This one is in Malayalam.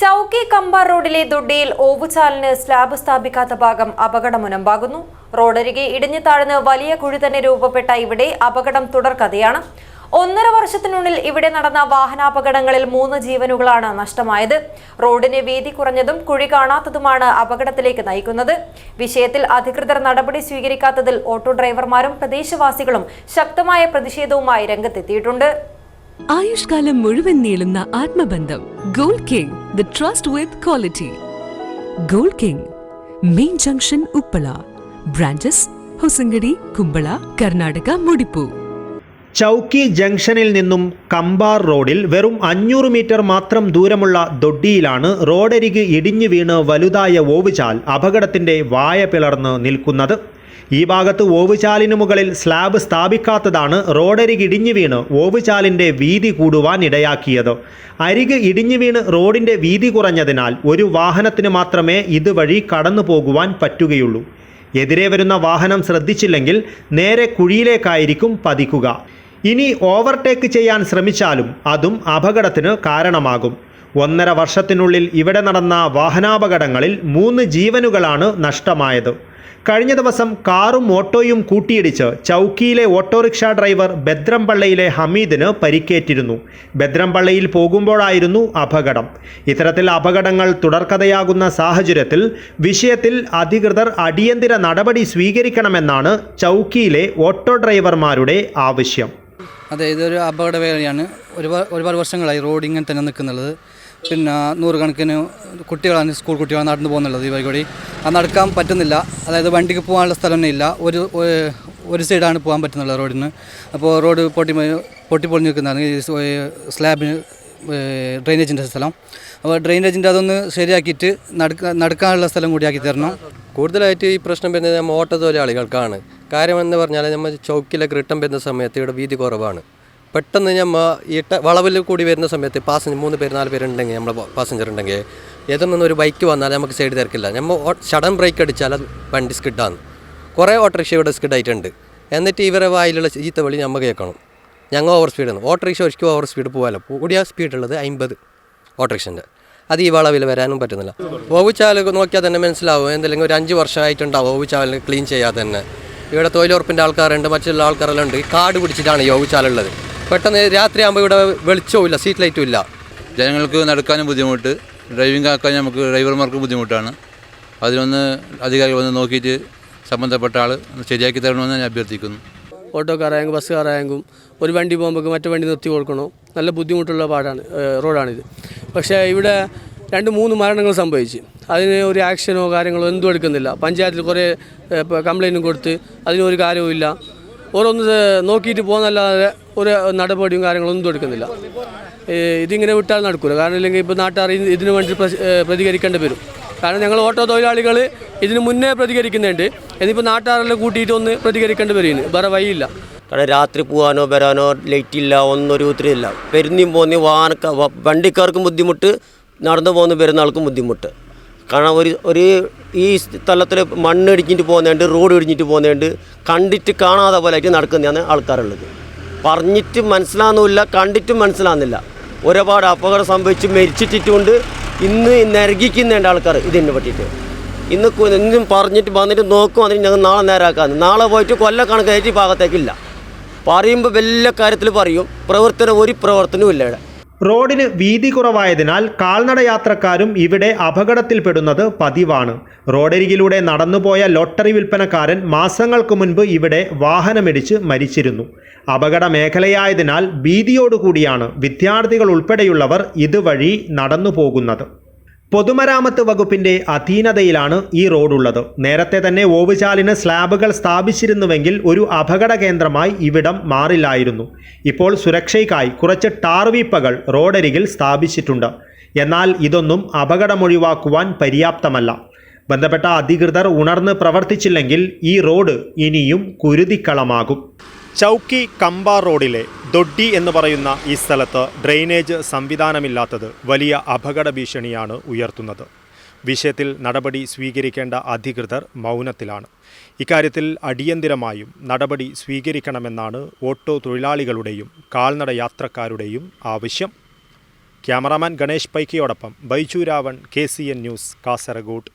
ചൌക്കി കമ്പാർ റോഡിലെ ദുഡ്ഡിയിൽ ഓവുചാലിന് സ്ലാബ് സ്ഥാപിക്കാത്ത ഭാഗം അപകടമുനമ്പാകുന്നു. റോഡരികെ ഇടിഞ്ഞു താഴ്ന്ന് വലിയ കുഴി തന്നെ രൂപപ്പെട്ട ഇവിടെ അപകടം തുടർക്കഥയാണ് ഒന്നര വർഷത്തിനുള്ളിൽ ഇവിടെ നടന്ന വാഹനാപകടങ്ങളിൽ മൂന്ന് ജീവനുകളാണ് നഷ്ടമായത്. റോഡിന് വീതി കുറഞ്ഞതും കുഴി കാണാത്തതുമാണ് അപകടത്തിലേക്ക് നയിക്കുന്നത്. വിഷയത്തിൽ അധികൃതർ നടപടി സ്വീകരിക്കാത്തതിൽ ഓട്ടോ ഡ്രൈവർമാരും പ്രദേശവാസികളും ശക്തമായ പ്രതിഷേധവുമായി രംഗത്തെത്തിയിട്ടുണ്ട്. ആയുഷ്കാലം മുഴുവൻ നീളുന്ന ആത്മബന്ധം gold king the trust with quality gold king main junction Uppala branches Hosangadi Kumbla Karnataka മുടിപ്പു. Chowki ജംഗ്ഷനിൽ നിന്നും കമ്പാർ റോഡിൽ വെറും അഞ്ഞൂറ് മീറ്റർ മാത്രം ദൂരമുള്ള ദൊഡ്ഡിയിലാണ് റോഡരികെ ഇടിഞ്ഞു വീണ് വലുതായ ഓവുചാൽ അപകടത്തിന്റെ വായ പിളർന്ന് നിൽക്കുന്നത്. ഈ ഭാഗത്ത് ഓവുചാലിന് മുകളിൽ സ്ലാബ് സ്ഥാപിക്കാത്തതാണ് റോഡരിക് ഇടിഞ്ഞു വീണ് ഓവുചാലിന്റെ വീതി കൂടുവാൻ ഇടയാക്കിയത്. അരിക് ഇടിഞ്ഞു വീണ് റോഡിന്റെ വീതി കുറഞ്ഞതിനാൽ ഒരു വാഹനത്തിന് മാത്രമേ ഇതുവഴി കടന്നു പോകുവാൻ പറ്റുകയുള്ളൂ. എതിരെ വരുന്ന വാഹനം ശ്രദ്ധിച്ചില്ലെങ്കിൽ നേരെ കുഴിയിലേക്കായിരിക്കും പതിക്കുക. ഇനി ഓവർടേക്ക് ചെയ്യാൻ ശ്രമിച്ചാലും അതും അപകടത്തിന് കാരണമാകും. ഒന്നര വർഷത്തിനുള്ളിൽ ഇവിടെ നടന്ന വാഹനാപകടങ്ങളിൽ മൂന്ന് ജീവനുകളാണ് നഷ്ടമായത്. കഴിഞ്ഞ ദിവസം കാറും ഓട്ടോയും കൂട്ടിയിടിച്ച് ചൗക്കിയിലെ ഓട്ടോറിക്ഷ ഡ്രൈവർ ബദ്രംപള്ളയിലെ ഹമീദിന് പരിക്കേറ്റിരുന്നു. ബദ്രംപള്ളയിൽ പോകുമ്പോഴായിരുന്നു അപകടം. ഇത്തരത്തിൽ അപകടങ്ങൾ തുടർക്കഥയാകുന്ന സാഹചര്യത്തിൽ വിഷയത്തിൽ അധികൃതർ അടിയന്തര നടപടി സ്വീകരിക്കണമെന്നാണ് ചൗക്കിയിലെ ഓട്ടോ ഡ്രൈവർമാരുടെ ആവശ്യം. അതെ ഇതൊരു അപകടവേളയാണ്. ഒരുപാട് ഒരുപാട് വർഷങ്ങളായി റോഡ് ഇങ്ങനെ തന്നെ നിൽക്കുന്നുള്ളത്. പിന്നെ നൂറുകണക്കിന് കുട്ടികളാണ് സ്കൂൾ കുട്ടികളാണ് നടന്നു പോകുന്നുള്ളത് ഈ വഴി അത് നടക്കാൻ പറ്റുന്നില്ല. അതായത് വണ്ടിക്ക് പോകാനുള്ള സ്ഥലം ഇല്ല. ഒരു ഒരു- സൈഡാണ് പോകാൻ പറ്റുന്നുള്ളത് റോഡിന് അപ്പോൾ റോഡ് പൊട്ടി പൊട്ടി പൊളിഞ്ഞ് നിൽക്കുന്നതാണ് സ്ലാബിന് ഡ്രെയിനേജിന്റെ സ്ഥലം. അപ്പോൾ ഡ്രെയിനേജിന്റെ അതൊന്ന് ശരിയാക്കിയിട്ട് നടക്ക നടക്കാനുള്ള സ്ഥലം ആക്കി തരണം. കൂടുതലായിട്ട് ഈ പ്രശ്നം വരുന്നത് നമ്മൾ ഓട്ടോ തൊഴിലാളികൾക്കാണ് കാര്യമെന്ന് പറഞ്ഞാൽ നമ്മൾ ചൗക്കിലൊക്കെ റിട്ടം വരുന്ന സമയത്ത് ഇവിടെ വീതി കുറവാണ്. പെട്ടെന്ന് നമ്മൾ ഈ വളവിൽ കൂടി വരുന്ന സമയത്ത് പാസഞ്ചർ മൂന്ന് പേര് നാല് പേരുണ്ടെങ്കിൽ നമ്മൾ പാസഞ്ചർ ഉണ്ടെങ്കിൽ നിന്ന് ഒരു ബൈക്ക് വന്നാൽ നമുക്ക് സൈഡ് തിരക്കില്ല. നമ്മൾ ഷഡൻ ബ്രേക്ക് അടിച്ചാൽ അത് വണ്ടി സ്കിഡാണ് കുറേ ഓട്ടോറിക്ഷ ഇവിടെ സ്കിഡായിട്ടുണ്ട് എന്നിട്ട് ഇവരെ വായിലുള്ള ചീത്ത വിളി നമ്മൾ കേൾക്കണം. ഞങ്ങൾ ഓവർ സ്പീഡാണ് ഓട്ടോറിക്ഷ ഒരിക്കലും ഓവർ സ്പീഡ് പോകാമല്ലോ കൂടിയ സ്പീഡുള്ളത് അമ്പത് ഓട്ടോറിക്ഷന്റെ. അത് ഈ വളവിൽ വരാനും പറ്റുന്നില്ല. ഓവുചാൽ നോക്കിയാൽ തന്നെ മനസ്സിലാവും. എന്തെങ്കിലും ഒരു അഞ്ച് വർഷമായിട്ടുണ്ടാവും ഓവുചാലിന് ക്ലീൻ ചെയ്യാതെ തന്നെ. ഇവിടെ തൊഴിലുറപ്പിന്റെ ആൾക്കാരുണ്ട് മറ്റുള്ള ആൾക്കാരെല്ലാം ഉണ്ട്. കാട് പിടിച്ചിട്ടാണ് ഈ ഓവുചാലുള്ളത്. പെട്ടെന്ന് രാത്രിയാകുമ്പോൾ ഇവിടെ വെളിച്ചവും ഇല്ല സീറ്റ് ലൈറ്റും ഇല്ല. ജനങ്ങൾക്ക് നടക്കാനും ബുദ്ധിമുട്ട് ഡ്രൈവിംഗ് ആക്കാൻ നമുക്ക് ഡ്രൈവർമാർക്ക് ബുദ്ധിമുട്ടാണ്. അതിനൊന്ന് അധികാരികൾ വന്ന് നോക്കിയിട്ട് സംബന്ധപ്പെട്ട ആൾ ശരിയാക്കി തരണമെന്ന് ഞാൻ അഭ്യർത്ഥിക്കുന്നു. ഓട്ടോക്കാരായെങ്കിൽ ബസ്സുകാരായെങ്കിലും ഒരു വണ്ടി പോകുമ്പോൾ മറ്റു വണ്ടി നിർത്തി കൊടുക്കണോ. നല്ല ബുദ്ധിമുട്ടുള്ള പാടാണ് റോഡാണിത്. പക്ഷേ ഇവിടെ രണ്ട് മൂന്ന് മരണങ്ങൾ സംഭവിച്ചു. അതിന് ഒരു ആക്ഷനോ കാര്യങ്ങളോ എന്തും എടുക്കുന്നില്ല. പഞ്ചായത്തിൽ കുറേ കംപ്ലൈന്റും കൊടുത്ത് അതിനൊരു കാര്യവും ഇല്ല ഓരോന്ന് നോക്കിയിട്ട് പോകുന്നല്ലാതെ ഒരു നടപടിയും കാര്യങ്ങളൊന്നും എടുക്കുന്നില്ല. ഇതിങ്ങനെ വിട്ടാൽ നടക്കില്ല കാരണം ഇല്ലെങ്കിൽ ഇപ്പോൾ നാട്ടുകാർ ഇത് ഇതിനു വേണ്ടി പ്രതികരിക്കേണ്ടി വരും. കാരണം ഞങ്ങൾ ഓട്ടോ തൊഴിലാളികൾ ഇതിന് മുന്നേ പ്രതികരിക്കുന്നുണ്ട്. ഇനിയിപ്പോൾ നാട്ടുകാരെല്ലാം കൂട്ടിയിട്ട് ഒന്ന് പ്രതികരിക്കേണ്ടി വരുന്നു വേറെ വഴിയില്ല. കാരണം രാത്രി പോകാനോ വരാനോ ലൈറ്റ് ഇല്ല ഒന്നൊരു ഉത്തരവില്ല പെരുന്നിയും പോകുന്ന വാഹന വണ്ടിക്കാർക്കും ബുദ്ധിമുട്ട് നടന്നു പോകുന്ന പെരുന്നാൾക്കും ബുദ്ധിമുട്ട്. കാരണം ഒരു ഒരു ഈ സ്ഥലത്തിൽ മണ്ണ് ഇടിഞ്ഞിട്ട് പോകുന്നുണ്ട് റോഡ് ഇടിഞ്ഞിട്ട് പോകുന്നുണ്ട് കണ്ടിട്ട് കാണാതെ പോലെ ആയിട്ട് നടക്കുന്നതാണ് ആൾക്കാരുള്ളത്. പറഞ്ഞിട്ട് മനസ്സിലാകുന്നില്ല കണ്ടിട്ടും മനസ്സിലാകുന്നില്ല ഒരുപാട് അപകടം സംഭവിച്ച് മരിച്ചിട്ടുണ്ട് ഇന്ന് നരകിക്കുന്നുണ്ട് ആൾക്കാർ ഇതിനെ പറ്റിയിട്ട്. ഇന്ന് ഇന്നും പറഞ്ഞിട്ട് വന്നിട്ട് നോക്കും അതിന് ഞങ്ങൾ നാളെ നേരാക്കാന്ന്. നാളെ പോയിട്ട് കൊല്ലക്കണക്കായിട്ട് ഈ ഭാഗത്തേക്കില്ല. പറയുമ്പോൾ വലിയ കാര്യത്തിൽ പറയും പ്രവർത്തനം ഒരു പ്രവർത്തനവും ഇല്ല ഇവിടെ. റോഡിന് വീതി കുറവായതിനാൽ കാൽനട യാത്രക്കാരും ഇവിടെ അപകടത്തിൽപ്പെടുന്നത് പതിവാണ്. റോഡരികിലൂടെ നടന്നുപോയ ലോട്ടറി വിൽപ്പനക്കാരൻ മാസങ്ങൾക്ക് മുൻപ് ഇവിടെ വാഹനമിടിച്ച് മരിച്ചിരുന്നു. അപകട മേഖലയായതിനാൽ ഭീതിയോടുകൂടിയാണ് വിദ്യാർത്ഥികൾ ഉൾപ്പെടെയുള്ളവർ ഇതുവഴി നടന്നു പോകുന്നത് പൊതുമരാമത്ത് വകുപ്പിന്റെ അധീനതയിലാണ് ഈ റോഡുള്ളത്. നേരത്തെ തന്നെ ഓവുചാലിന് സ്ലാബുകൾ സ്ഥാപിച്ചിരുന്നുവെങ്കിൽ ഒരു അപകട കേന്ദ്രമായി ഇവിടം മാറില്ലായിരുന്നു. ഇപ്പോൾ സുരക്ഷയ്ക്കായി കുറച്ച് ടാർവീപ്പകൾ റോഡരികിൽ സ്ഥാപിച്ചിട്ടുണ്ട്. എന്നാൽ ഇതൊന്നും അപകടമൊഴിവാക്കുവാൻ പര്യാപ്തമല്ല. ബന്ധപ്പെട്ട അധികൃതർ ഉണർന്ന് പ്രവർത്തിച്ചില്ലെങ്കിൽ ഈ റോഡ് ഇനിയും കുരുതിക്കളമാകും. ചൗക്കി കമ്പ റോഡിലെ ദൊഡ്ഡി എന്ന് പറയുന്ന ഈ സ്ഥലത്ത് ഡ്രെയിനേജ് സംവിധാനമില്ലാത്തത് വലിയ അപകട ഭീഷണിയാണ് ഉയർത്തുന്നത്. വിഷയത്തിൽ നടപടി സ്വീകരിക്കേണ്ട അധികൃതർ മൗനത്തിലാണ്. ഇക്കാര്യത്തിൽ അടിയന്തിരമായും നടപടി സ്വീകരിക്കണമെന്നാണ് ഓട്ടോ തൊഴിലാളികളുടെയും കാൽനട യാത്രക്കാരുടെയും ആവശ്യം. Cameraman Ganesh പൈക്കിയോടൊപ്പം Baiju Ravan K C N news Kasaragod.